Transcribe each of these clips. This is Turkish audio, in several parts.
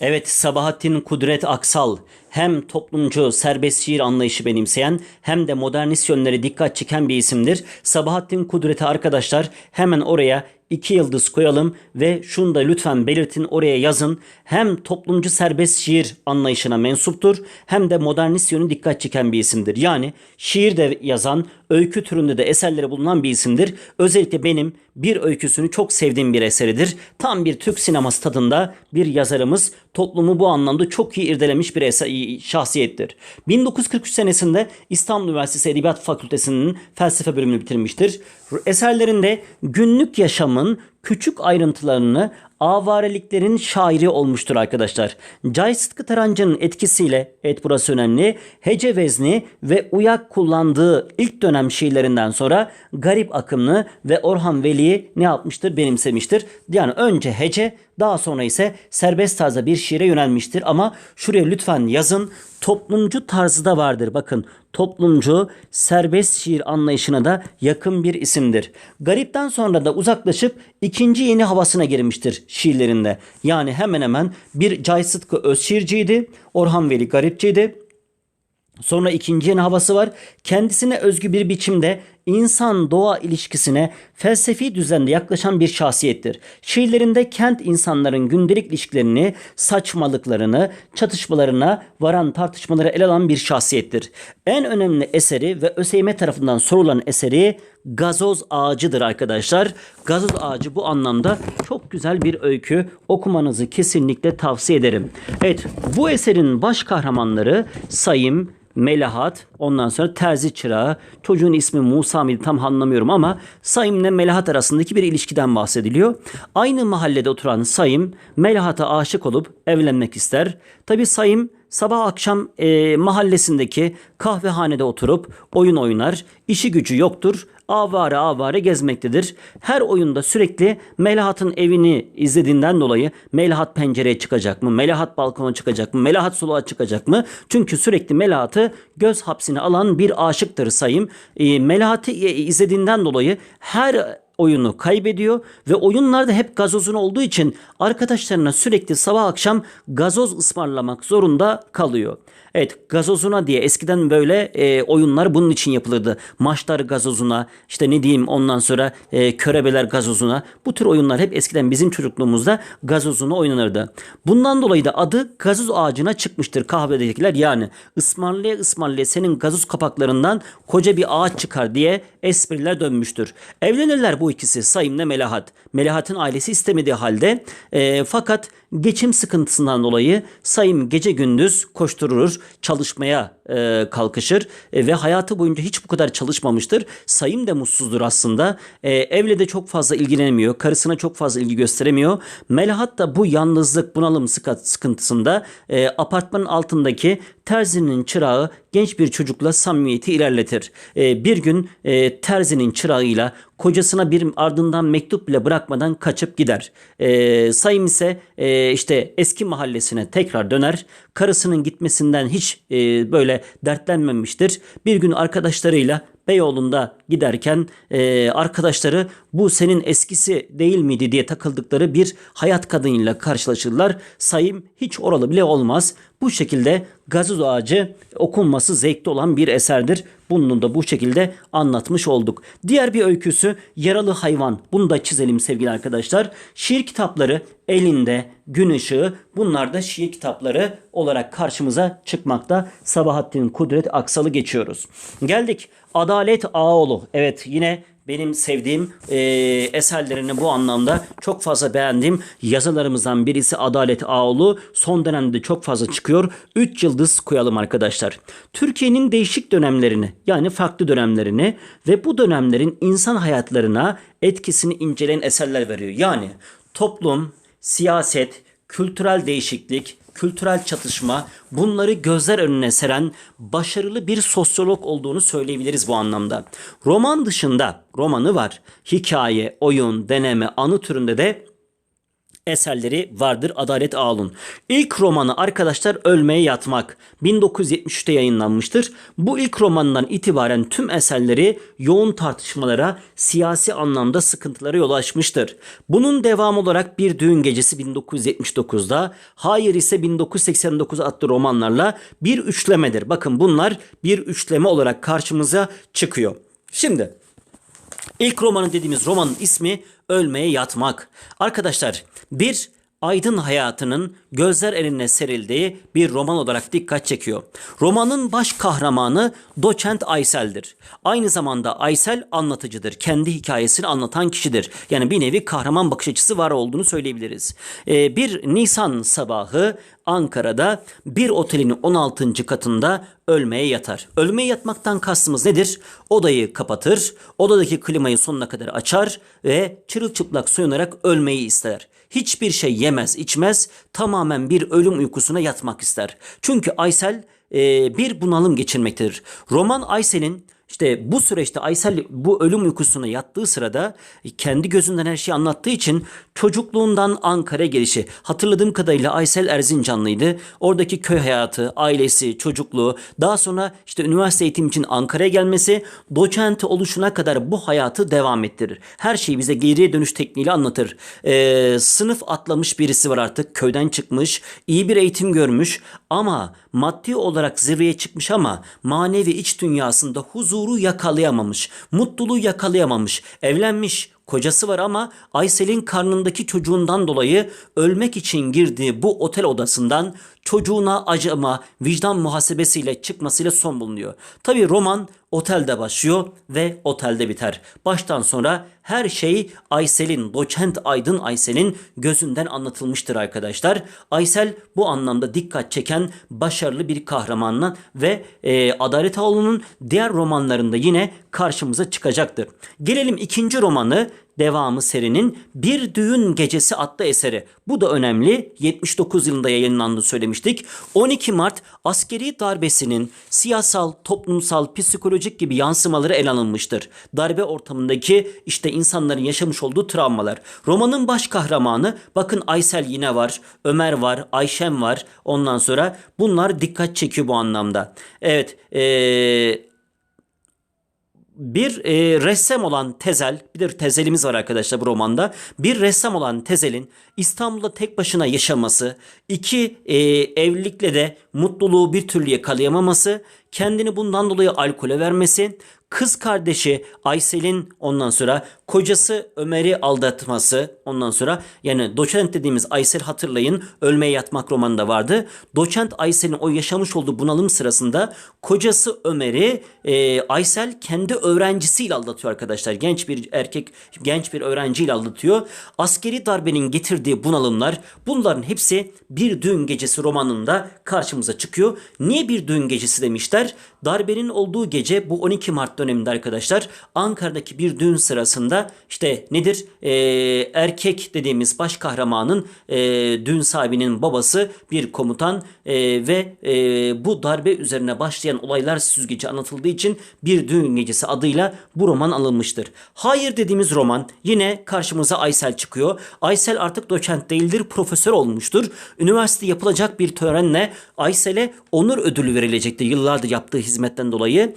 Evet Sabahattin Kudret Aksal hem toplumcu serbest şiir anlayışı benimseyen hem de modernist yönleri dikkat çeken bir isimdir. Sabahattin Kudret'i arkadaşlar hemen oraya iki yıldız koyalım ve şunu da lütfen belirtin oraya yazın. Hem toplumcu serbest şiir anlayışına mensuptur hem de modernist yönü dikkat çeken bir isimdir. Yani şiir de yazan, öykü türünde de eserleri bulunan bir isimdir. Özellikle benim bir öyküsünü çok sevdiğim bir eseridir. Tam bir Türk sineması tadında bir yazarımız. Toplumu bu anlamda çok iyi irdelemiş bir eser, şahsiyettir. 1943 senesinde İstanbul Üniversitesi Edebiyat Fakültesi'nin felsefe bölümünü bitirmiştir. Eserlerinde günlük yaşamın küçük ayrıntılarını avareliklerin şairi olmuştur arkadaşlar. Cay Sıtkı Tarancı'nın etkisiyle, evet burası önemli, hece vezni ve uyak kullandığı ilk dönem şiirlerinden sonra garip akımlı ve Orhan Veli'yi ne yapmıştır? Benimsemiştir. Yani önce hece, daha sonra ise serbest tarzda bir şiire yönelmiştir. Ama şuraya lütfen yazın toplumcu tarzı da vardır. Bakın toplumcu serbest şiir anlayışına da yakın bir isimdir. Garipten sonra da uzaklaşıp ikinci yeni havasına girmiştir şiirlerinde. Yani hemen hemen bir Cay Sıtkı öz şiirciydi. Orhan Veli garipçiydi. Sonra ikinci yeni havası var. Kendisine özgü bir biçimde insan doğa ilişkisine felsefi düzende yaklaşan bir şahsiyettir. Şiirlerinde kent insanların gündelik ilişkilerini, saçmalıklarını, çatışmalarına varan tartışmaları ele alan bir şahsiyettir. En önemli eseri ve ÖSYM tarafından sorulan eseri Gazoz Ağacı'dır arkadaşlar. Gazoz Ağacı bu anlamda çok güzel bir öykü. Okumanızı kesinlikle tavsiye ederim. Evet bu eserin baş kahramanları Sayım, Melahat, ondan sonra terzi çırağı, çocuğun ismi Musa mıydı tam anlamıyorum ama Sayım'la Melahat arasındaki bir ilişkiden bahsediliyor. Aynı mahallede oturan Sayım, Melahat'a aşık olup evlenmek ister. Tabi Sayım sabah akşam e, mahallesindeki kahvehanede oturup oyun oynar. İşi gücü yoktur. Avare avare gezmektedir. Her oyunda sürekli Melahat'ın evini izlediğinden dolayı Melahat pencereye çıkacak mı? Melahat balkona çıkacak mı? Melahat soluğa çıkacak mı? Çünkü sürekli Melahat'ı göz hapsine alan bir aşıktır sayım. E, Melahat'ı e, izlediğinden dolayı her oyunu kaybediyor ve oyunlarda hep gazozun olduğu için arkadaşlarına sürekli sabah akşam gazoz ısmarlamak zorunda kalıyor. Evet gazozuna diye eskiden böyle e, oyunlar bunun için yapılırdı. Maçlar gazozuna işte ne diyeyim ondan sonra e, körebeler gazozuna. Bu tür oyunlar hep eskiden bizim çocukluğumuzda gazozuna oynanırdı. Bundan dolayı da adı gazoz ağacına çıkmıştır kahvedekiler yani ısmarlaya ısmarlaya senin gazoz kapaklarından koca bir ağaç çıkar diye espriler dönmüştür. Evlenirler bu ikisi Sayım'la Melahat. Melahat'ın ailesi istemediği halde e, fakat geçim sıkıntısından dolayı Sayım gece gündüz koşturur, çalışmaya e, kalkışır e, ve hayatı boyunca hiç bu kadar çalışmamıştır. Sayım da mutsuzdur aslında. E, evle de çok fazla ilgilenemiyor. Karısına çok fazla ilgi gösteremiyor. Melahat da bu yalnızlık, bunalım sıkıntısında e, apartmanın altındaki terzinin çırağı genç bir çocukla samimiyeti ilerletir. E, bir gün e, terzinin çırağıyla kocasına bir ardından mektup bile bırakmadan kaçıp gider. E, Sayım ise e, işte eski mahallesine tekrar döner. Karısının gitmesinden hiç e, böyle dertlenmemiştir. Bir gün arkadaşlarıyla Beyoğlu'nda giderken e, arkadaşları bu senin eskisi değil miydi diye takıldıkları bir hayat kadınıyla karşılaşırlar. Sayım hiç oralı bile olmaz. Bu şekilde gazoz ağacı okunması zevkli olan bir eserdir. Bunu da bu şekilde anlatmış olduk. Diğer bir öyküsü Yaralı Hayvan. Bunu da çizelim sevgili arkadaşlar. Şiir kitapları elinde, gün ışığı bunlar da şiir kitapları olarak karşımıza çıkmakta. Sabahattin Kudret Aksal'ı geçiyoruz. Geldik Adalet Ağoğlu. Evet yine benim sevdiğim e, eserlerini bu anlamda çok fazla beğendiğim yazılarımızdan birisi Adalet Ağoğlu. Son dönemde çok fazla çıkıyor. 3 yıldız koyalım arkadaşlar. Türkiye'nin değişik dönemlerini yani farklı dönemlerini ve bu dönemlerin insan hayatlarına etkisini inceleyen eserler veriyor. Yani toplum, siyaset, kültürel değişiklik, kültürel çatışma bunları gözler önüne seren başarılı bir sosyolog olduğunu söyleyebiliriz bu anlamda. Roman dışında romanı var. Hikaye, oyun, deneme, anı türünde de eserleri vardır Adalet Ağol'un. İlk romanı arkadaşlar Ölmeye Yatmak 1973'te yayınlanmıştır. Bu ilk romandan itibaren tüm eserleri yoğun tartışmalara, siyasi anlamda sıkıntılara yol açmıştır. Bunun devamı olarak Bir Düğün Gecesi 1979'da, Hayır ise 1989 adlı romanlarla bir üçlemedir. Bakın bunlar bir üçleme olarak karşımıza çıkıyor. Şimdi İlk romanı dediğimiz romanın ismi Ölmeye Yatmak. Arkadaşlar bir aydın hayatının gözler eline serildiği bir roman olarak dikkat çekiyor. Romanın baş kahramanı Doçent Aysel'dir. Aynı zamanda Aysel anlatıcıdır. Kendi hikayesini anlatan kişidir. Yani bir nevi kahraman bakış açısı var olduğunu söyleyebiliriz. Ee, bir Nisan sabahı Ankara'da bir otelin 16. katında ölmeye yatar. Ölmeye yatmaktan kastımız nedir? Odayı kapatır, odadaki klimayı sonuna kadar açar ve çırılçıplak soyunarak ölmeyi ister. Hiçbir şey yemez, içmez, tamamen bir ölüm uykusuna yatmak ister. Çünkü Aysel e, bir bunalım geçirmektedir. Roman Aysel'in işte bu süreçte Aysel bu ölüm uykusuna yattığı sırada kendi gözünden her şeyi anlattığı için çocukluğundan Ankara'ya gelişi. Hatırladığım kadarıyla Aysel Erzincanlıydı. Oradaki köy hayatı, ailesi, çocukluğu, daha sonra işte üniversite eğitim için Ankara'ya gelmesi, doçent oluşuna kadar bu hayatı devam ettirir. Her şeyi bize geriye dönüş tekniğiyle anlatır. Ee, sınıf atlamış birisi var artık. Köyden çıkmış, iyi bir eğitim görmüş ama maddi olarak zirveye çıkmış ama manevi iç dünyasında huzuru yakalayamamış, mutluluğu yakalayamamış, evlenmiş, kocası var ama Aysel'in karnındaki çocuğundan dolayı ölmek için girdiği bu otel odasından çocuğuna acıma, vicdan muhasebesiyle çıkmasıyla son bulunuyor. Tabi roman otelde başlıyor ve otelde biter. Baştan sonra her şey Aysel'in, doçent Aydın Aysel'in gözünden anlatılmıştır arkadaşlar. Aysel bu anlamda dikkat çeken başarılı bir kahramanla ve e, Adalet Ağolu'nun diğer romanlarında yine karşımıza çıkacaktır. Gelelim ikinci romanı devamı serinin Bir Düğün Gecesi adlı eseri. Bu da önemli. 79 yılında yayınlandı söylemiştik. 12 Mart askeri darbesinin siyasal, toplumsal, psikolojik gibi yansımaları ele alınmıştır. Darbe ortamındaki işte insanların yaşamış olduğu travmalar. Romanın baş kahramanı bakın Aysel yine var, Ömer var, Ayşem var. Ondan sonra bunlar dikkat çekiyor bu anlamda. Evet, eee bir e, ressam olan Tezel, bir de Tezel'imiz var arkadaşlar bu romanda. Bir ressam olan Tezel'in İstanbul'da tek başına yaşaması, iki e, evlilikle de mutluluğu bir türlü yakalayamaması, kendini bundan dolayı alkole vermesi, kız kardeşi Aysel'in ondan sonra kocası Ömer'i aldatması ondan sonra yani doçent dediğimiz Aysel hatırlayın ölmeye yatmak romanında vardı. Doçent Aysel'in o yaşamış olduğu bunalım sırasında kocası Ömer'i e, Aysel kendi öğrencisiyle aldatıyor arkadaşlar. Genç bir erkek genç bir öğrenciyle aldatıyor. Askeri darbenin getirdiği bunalımlar bunların hepsi bir düğün gecesi romanında karşımıza çıkıyor. Niye bir düğün gecesi demişler? Darbenin olduğu gece bu 12 Mart döneminde arkadaşlar Ankara'daki bir düğün sırasında işte nedir? Ee, erkek dediğimiz baş kahramanın e, düğün sahibinin babası bir komutan e, ve e, bu darbe üzerine başlayan olaylar süzgeci anlatıldığı için bir düğün gecesi adıyla bu roman alınmıştır. Hayır dediğimiz roman yine karşımıza Aysel çıkıyor. Aysel artık doçent değildir, profesör olmuştur. Üniversite yapılacak bir törenle Aysel'e onur ödülü verilecektir yıllardır yaptığı hizmetten dolayı.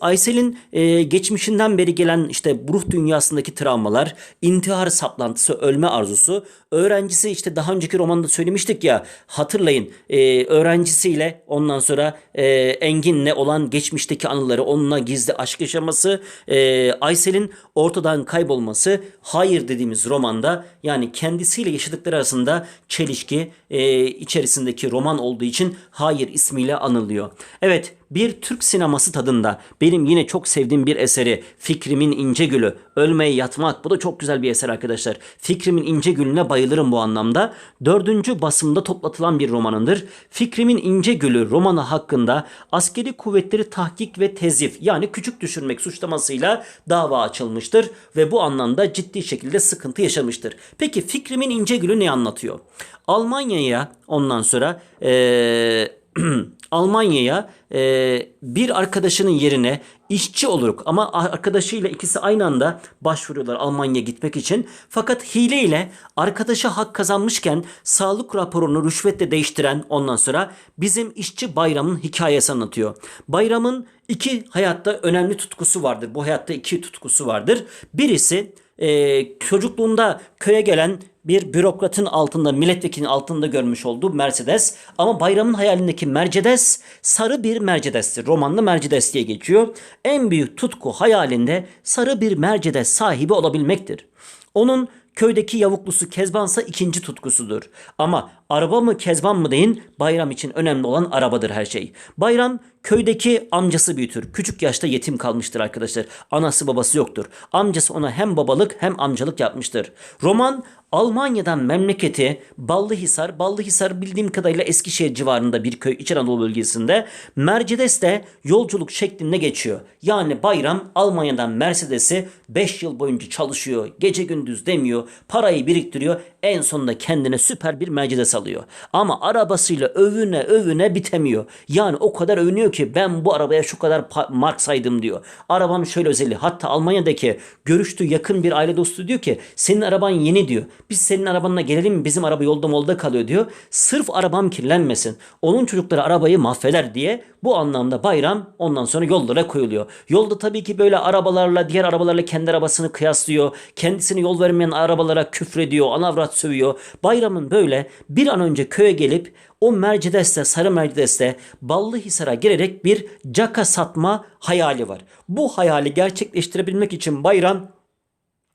Aysel'in e, geçmişinden beri gelen işte ruh dünyasındaki travmalar, intihar saplantısı, ölme arzusu, öğrencisi işte daha önceki romanda söylemiştik ya hatırlayın e, öğrencisiyle ondan sonra e, Engin'le olan geçmişteki anıları onunla gizli aşk yaşaması, e, Aysel'in ortadan kaybolması, hayır dediğimiz romanda yani kendisiyle yaşadıkları arasında çelişki e, içerisindeki roman olduğu için hayır ismiyle anılıyor. Evet bir Türk sineması tadında benim yine çok sevdiğim bir eseri Fikrimin İnce Gülü Ölmeye Yatmak bu da çok güzel bir eser arkadaşlar. Fikrimin İnce Gülü'ne bayılırım bu anlamda. Dördüncü basımda toplatılan bir romanındır. Fikrimin İnce Gülü romanı hakkında askeri kuvvetleri tahkik ve tezif yani küçük düşürmek suçlamasıyla dava açılmıştır ve bu anlamda ciddi şekilde sıkıntı yaşamıştır. Peki Fikrimin İnce Gülü ne anlatıyor? Almanya'ya ondan sonra eee Almanya'ya e, bir arkadaşının yerine işçi olarak ama arkadaşıyla ikisi aynı anda başvuruyorlar Almanya'ya gitmek için. Fakat hileyle arkadaşa hak kazanmışken sağlık raporunu rüşvetle değiştiren ondan sonra bizim işçi Bayram'ın hikayesi anlatıyor. Bayram'ın iki hayatta önemli tutkusu vardır. Bu hayatta iki tutkusu vardır. Birisi e, çocukluğunda köye gelen bir bürokratın altında, milletvekilinin altında görmüş olduğu Mercedes. Ama bayramın hayalindeki Mercedes sarı bir Mercedes'tir. Romanlı Mercedes diye geçiyor. En büyük tutku hayalinde sarı bir Mercedes sahibi olabilmektir. Onun köydeki yavuklusu Kezbansa ikinci tutkusudur. Ama araba mı Kezban mı deyin bayram için önemli olan arabadır her şey. Bayram köydeki amcası büyütür. Küçük yaşta yetim kalmıştır arkadaşlar. Anası babası yoktur. Amcası ona hem babalık hem amcalık yapmıştır. Roman Almanya'dan memleketi Ballıhisar, Ballıhisar bildiğim kadarıyla Eskişehir civarında bir köy İç Anadolu bölgesinde. Mercedes de yolculuk şeklinde geçiyor. Yani bayram Almanya'dan Mercedes'i 5 yıl boyunca çalışıyor. Gece gündüz demiyor. Parayı biriktiriyor. En sonunda kendine süper bir Mercedes alıyor. Ama arabasıyla övüne övüne bitemiyor. Yani o kadar övünüyor ki ben bu arabaya şu kadar mark saydım diyor. Arabam şöyle özelliği. Hatta Almanya'daki görüştüğü yakın bir aile dostu diyor ki senin araban yeni diyor. Biz senin arabanla gelelim mi? Bizim araba yolda molda kalıyor diyor. Sırf arabam kirlenmesin. Onun çocukları arabayı mahveder diye bu anlamda bayram ondan sonra yollara koyuluyor. Yolda tabii ki böyle arabalarla diğer arabalarla kendi arabasını kıyaslıyor. Kendisini yol vermeyen arabalara küfrediyor. Anavrat sövüyor. Bayramın böyle bir an önce köye gelip o Mercedes'te, Sarı Mercedes'te Ballıhisar'a gelerek bir caka satma hayali var. Bu hayali gerçekleştirebilmek için Bayram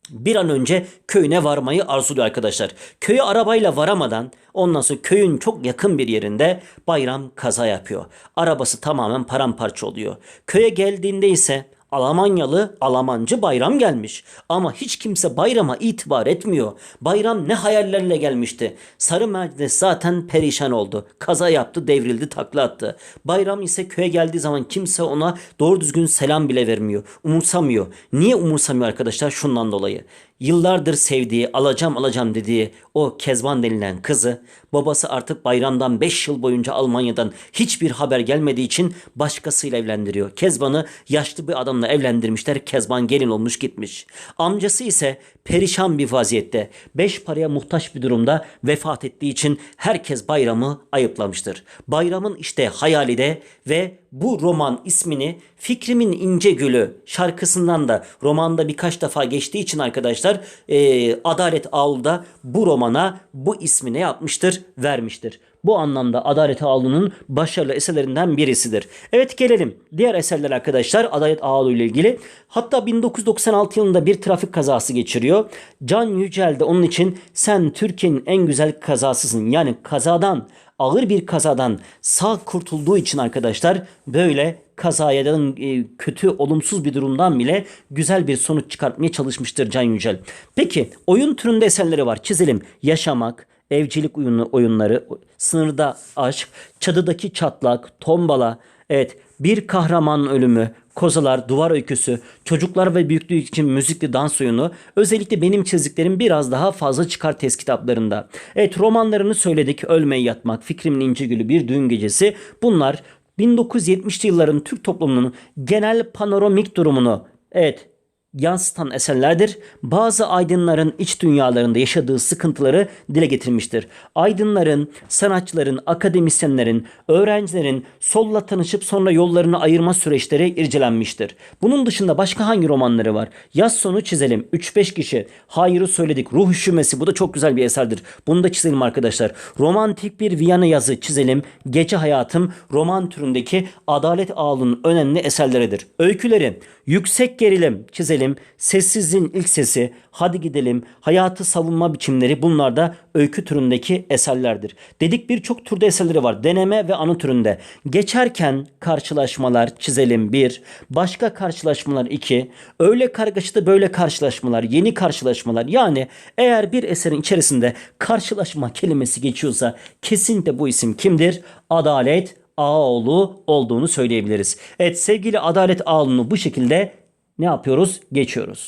bir an önce köyüne varmayı arzuluyor arkadaşlar. Köye arabayla varamadan ondan sonra köyün çok yakın bir yerinde bayram kaza yapıyor. Arabası tamamen paramparça oluyor. Köye geldiğinde ise Almanyalı Almancı bayram gelmiş. Ama hiç kimse bayrama itibar etmiyor. Bayram ne hayallerle gelmişti. Sarı Mercedes zaten perişan oldu. Kaza yaptı, devrildi, takla attı. Bayram ise köye geldiği zaman kimse ona doğru düzgün selam bile vermiyor. Umursamıyor. Niye umursamıyor arkadaşlar? Şundan dolayı yıllardır sevdiği, alacağım alacağım dediği o Kezban denilen kızı babası artık bayramdan 5 yıl boyunca Almanya'dan hiçbir haber gelmediği için başkasıyla evlendiriyor. Kezban'ı yaşlı bir adamla evlendirmişler. Kezban gelin olmuş gitmiş. Amcası ise perişan bir vaziyette, beş paraya muhtaç bir durumda vefat ettiği için herkes bayramı ayıplamıştır. Bayramın işte hayali de ve bu roman ismini Fikrimin İnce Gülü şarkısından da romanda birkaç defa geçtiği için arkadaşlar e, Adalet Ağul'da bu romana bu ismini yapmıştır, vermiştir. Bu anlamda Adalet Ağulu'nun başarılı eserlerinden birisidir. Evet gelelim diğer eserler arkadaşlar Adalet Ağulu ile ilgili. Hatta 1996 yılında bir trafik kazası geçiriyor. Can Yücel de onun için sen Türkiye'nin en güzel kazasısın. Yani kazadan ağır bir kazadan sağ kurtulduğu için arkadaşlar böyle kazayadan e, kötü olumsuz bir durumdan bile güzel bir sonuç çıkartmaya çalışmıştır Can Yücel. Peki oyun türünde eserleri var. Çizelim. Yaşamak, evcilik oyunu, oyunları, sınırda aşk, çadıdaki çatlak, tombala, evet bir kahraman ölümü, kozalar, duvar öyküsü, çocuklar ve büyüklüğü için müzikli dans oyunu özellikle benim çizdiklerim biraz daha fazla çıkar test kitaplarında. Evet romanlarını söyledik. Ölmeyi Yatmak, Fikrimin İnce Gülü, Bir Düğün Gecesi bunlar 1970'li yılların Türk toplumunun genel panoramik durumunu evet yansıtan eserlerdir. Bazı aydınların iç dünyalarında yaşadığı sıkıntıları dile getirmiştir. Aydınların, sanatçıların, akademisyenlerin, öğrencilerin solla tanışıp sonra yollarını ayırma süreçleri ircelenmiştir. Bunun dışında başka hangi romanları var? Yaz sonu çizelim. 3-5 kişi. Hayır'ı söyledik. Ruh üşümesi. Bu da çok güzel bir eserdir. Bunu da çizelim arkadaşlar. Romantik bir Viyana yazı çizelim. Gece Hayatım roman türündeki Adalet Ağlı'nın önemli eserleridir. Öyküleri Yüksek Gerilim çizelim gidelim, sessizliğin ilk sesi, hadi gidelim, hayatı savunma biçimleri bunlar da öykü türündeki eserlerdir. Dedik birçok türde eserleri var. Deneme ve anı türünde. Geçerken karşılaşmalar çizelim bir, başka karşılaşmalar iki, öyle kargaşada böyle karşılaşmalar, yeni karşılaşmalar. Yani eğer bir eserin içerisinde karşılaşma kelimesi geçiyorsa kesinlikle bu isim kimdir? Adalet Ağoğlu olduğunu söyleyebiliriz. Evet sevgili Adalet Ağoğlu'nu bu şekilde ne yapıyoruz? Geçiyoruz.